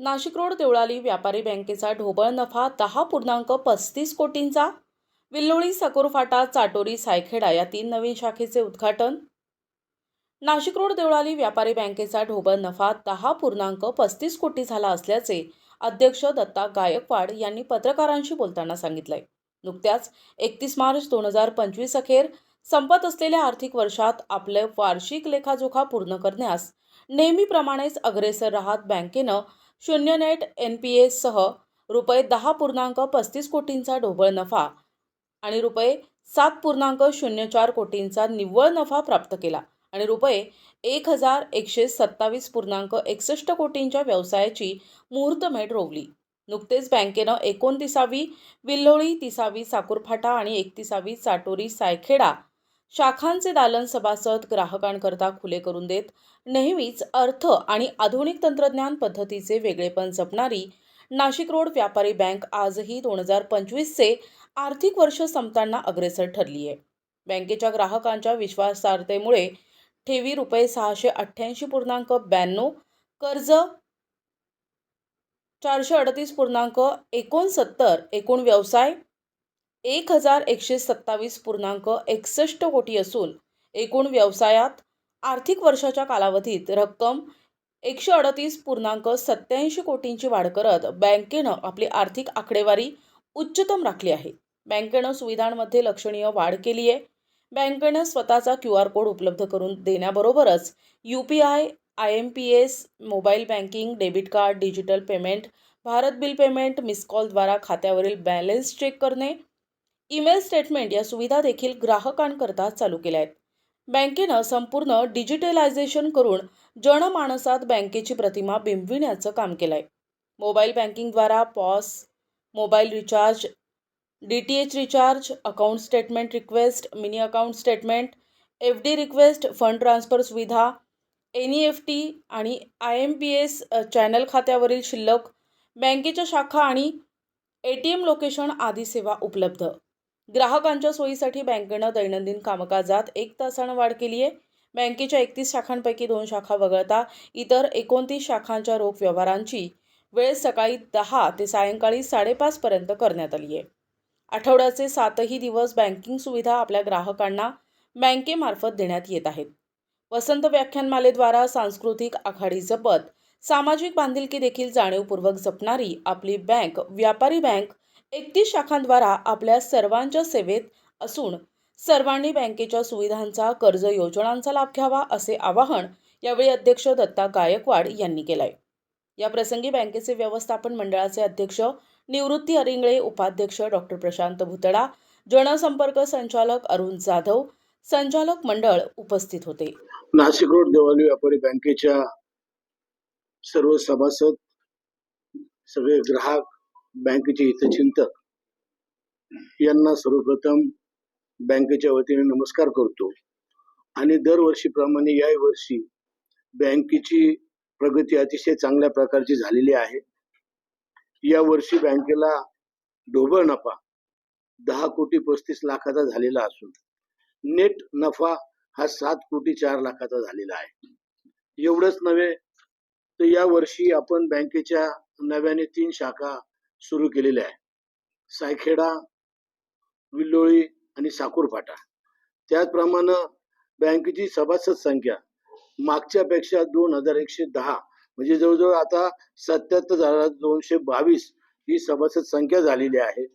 Nashik road Deolali व्यापारी बँकेचा ढोबळ नफा दहा पूर्णांक पस्तीस कोटींचा. विल्लोळी सकोरफाटा चाटोरी सायखेडा या तीन नवीन शाखेचे उद्घाटन. नाशिक रोड देवळाली व्यापारी बँकेचा ढोबळ नफा दहा पूर्णांक पस्तीस कोटी झाला असल्याचे अध्यक्ष दत्ता गायकवाड यांनी पत्रकारांशी बोलताना सांगितलंय. नुकत्याच एकतीस मार्च दोन हजार पंचवीस अखेर संपत असलेल्या आर्थिक वर्षात आपले वार्षिक लेखाजोखा पूर्ण करण्यास नेहमीप्रमाणेच अग्रेसर राहत बँकेनं शून्य नेट एन पी एससह रुपये दहा पूर्णांक पस्तीस कोटींचा ढोबळ नफा आणि रुपये सात पूर्णांक शून्य चार कोटींचा निव्वळ नफा प्राप्त केला आणि रुपये एक हजार एकशे सत्तावीस पूर्णांक एकसष्ट कोटींच्या व्यवसायाची मुहूर्तमेढ रोवली. नुकतेच बँकेनं एकोणतीसावी विल्होळी तिसावी साकूरफाटा आणि एकतिसावी चाटोरी सायखेडा शाखांचे दालन सभासद ग्राहकांकरता खुले करून देत नेहमीच अर्थ आणि आधुनिक तंत्रज्ञान पद्धतीचे वेगळेपण जपणारी नाशिक रोड व्यापारी बँक आजही दोन हजार पंचवीसचे आर्थिक वर्ष संपताना अग्रेसर ठरली आहे. बँकेच्या ग्राहकांच्या विश्वासार्हतेमुळे ठेवी रुपये सहाशे अठ्ठ्याऐंशी पूर्णांक ब्याण्णव कर्ज चारशे अडतीस पूर्णांक एकोणसत्तर एकूण व्यवसाय एक हजार एकशे सत्तावीस पूर्णांक एकसष्ट कोटी असून एकूण व्यवसायात आर्थिक वर्षाच्या कालावधीत रक्कम एकशे अडतीस पूर्णांक सत्याऐंशी कोटींची वाढ करत बँकेनं आपली आर्थिक आकडेवारी उच्चतम राखली आहे. बँकेनं सुविधांमध्ये लक्षणीय वाढ केली आहे. बँकेनं स्वतःचा क्यू आर कोड उपलब्ध करून देण्याबरोबरच U P I I M P S mobile banking debit card digital payment Bharat bill payment miss कॉलद्वारा खात्यावरील बॅलन्स चेक करणे ईमेल स्टेटमेंट या सुविधा देखील ग्राहकांकरता चालू केल्या आहेत. बँकेनं संपूर्ण डिजिटलायझेशन करून जनमानसात बँकेची प्रतिमा बिंबविण्याचं काम केलं आहे mobile बँकिंगद्वारा POS mobile recharge D T H recharge account statement request mini account statement F D request fund transfer सुविधा एन ई एफ टी आणि I M P S channel खात्यावरील शिल्लक बँकेच्या शाखा आणि ए टी एम लोकेशन आदी सेवा उपलब्ध. ग्राहकांच्या सोयीसाठी बँकेनं दैनंदिन कामकाजात एक तासानं वाढ केली आहे. बँकेच्या एकतीस शाखांपैकी दोन शाखा वगळता इतर एकोणतीस शाखांच्या रोख व्यवहारांची वेळ सकाळी दहा ते सायंकाळी साडेपाचपर्यंत करण्यात आली आहे. आठवड्याचे सातही दिवस बँकिंग सुविधा आपल्या ग्राहकांना बँकेमार्फत देण्यात येत आहेत. वसंत व्याख्यानमालेद्वारा सांस्कृतिक आघाडी जपत सामाजिक बांधिलकी देखील जाणीवपूर्वक जपणारी आपली बँक व्यापारी बँक एकतीस शाखांद्वारा आपल्या सर्वांच्या सेवेत असून सर्वांनी बँकेच्या सुविधांचा कर्ज योजनांचा लाभ घ्यावा असे आवाहन यावेळी अध्यक्ष दत्ता गायकवाड यांनी केलंय. या प्रसंगी बँकेचे व्यवस्थापन मंडळाचे अध्यक्ष निवृत्ती अरिंगळे उपाध्यक्ष डॉक्टर प्रशांत भुतडा जनसंपर्क संचालक अरुण जाधव संचालक मंडळ उपस्थित होते. नाशिक रोड देवाली व्यापारी बँकेच्या सर्व सभासद सगळे ग्राहक बँकेचे हितचिंतक यांना सर्वप्रथम बँकेच्या वतीने नमस्कार करतो. आणि दरवर्षीप्रमाणे या वर्षी बँकेची प्रगती अतिशय चांगल्या प्रकारची झालेली आहे. या वर्षी बँकेला ढोबळ नफा दहा कोटी पस्तीस लाखाचा झालेला असून नेट नफा हा सात कोटी चार लाखाचा झालेला आहे. एवढंच नव्हे तर या वर्षी आपण बँकेच्या नव्याने तीन शाखा सुरू केलेल्या आहे. सायखेडा विल्लोळी आणि साकूरफाटा त्याचप्रमाणे बँकेची सभासद संख्या मागच्या पेक्षा दोन हजार एकशे दहा म्हणजे जवळजवळ आता सत्याहत्तर हजार दोनशे बावीस ही सभासद संख्या झालेली आहे.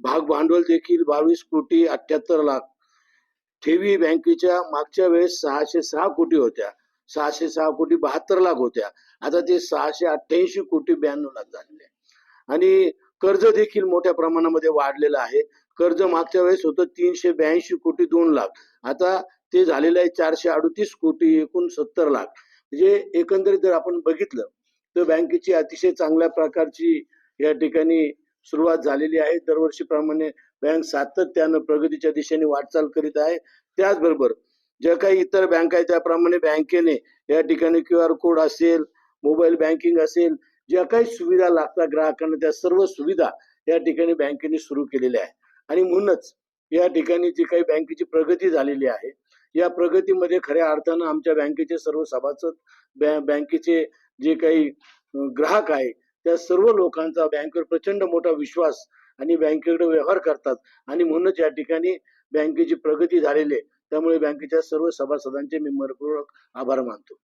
भाग भांडवल देखील बावीस कोटी अठ्याहत्तर लाख. ठेवी बँकेच्या मागच्या वेळेस सहाशे सहा कोटी होत्या. सहाशे सहा कोटी बहात्तर लाख होत्या. आता ते सहाशे अठ्ठ्याऐंशी कोटी ब्याण्णव लाख झालेले आहे. आणि कर्ज देखील मोठ्या प्रमाणामध्ये वाढलेलं आहे. कर्ज मागच्या वेळेस होतं तीनशे ब्याऐंशी कोटी दोन लाख. आता ते झालेलं आहे चारशे अडतीस कोटी एकूण सत्तर लाख. म्हणजे एकंदरीत जर आपण बघितलं तर बँकेची अतिशय चांगल्या प्रकारची या ठिकाणी सुरुवात झालेली आहे. दरवर्षीप्रमाणे बँक सातत्यानं प्रगतीच्या दिशेने वाटचाल करीत आहे. त्याचबरोबर ज्या काही इतर बँका आहे त्याप्रमाणे बँकेने या ठिकाणी क्यू आर कोड असेल मोबाईल बँकिंग असेल ज्या काही सुविधा लागतात ग्राहकांना त्या सर्व सुविधा या ठिकाणी बँकेने सुरू केलेल्या आहे आणि म्हणूनच या ठिकाणी जी काही बँकेची प्रगती झालेली आहे या प्रगतीमध्ये खऱ्या अर्थानं आमच्या बँकेचे सर्व सभासद बँकेचे जे काही ग्राहक आहे त्या सर्व लोकांचा बँकेवर प्रचंड मोठा विश्वास आणि बँकेकडे व्यवहार करतात. आणि म्हणूनच या ठिकाणी बँकेची प्रगती झालेली आहे. त्यामुळे बँकेच्या सर्व सभासदांचे मी मनपूर्वक आभार मानतो.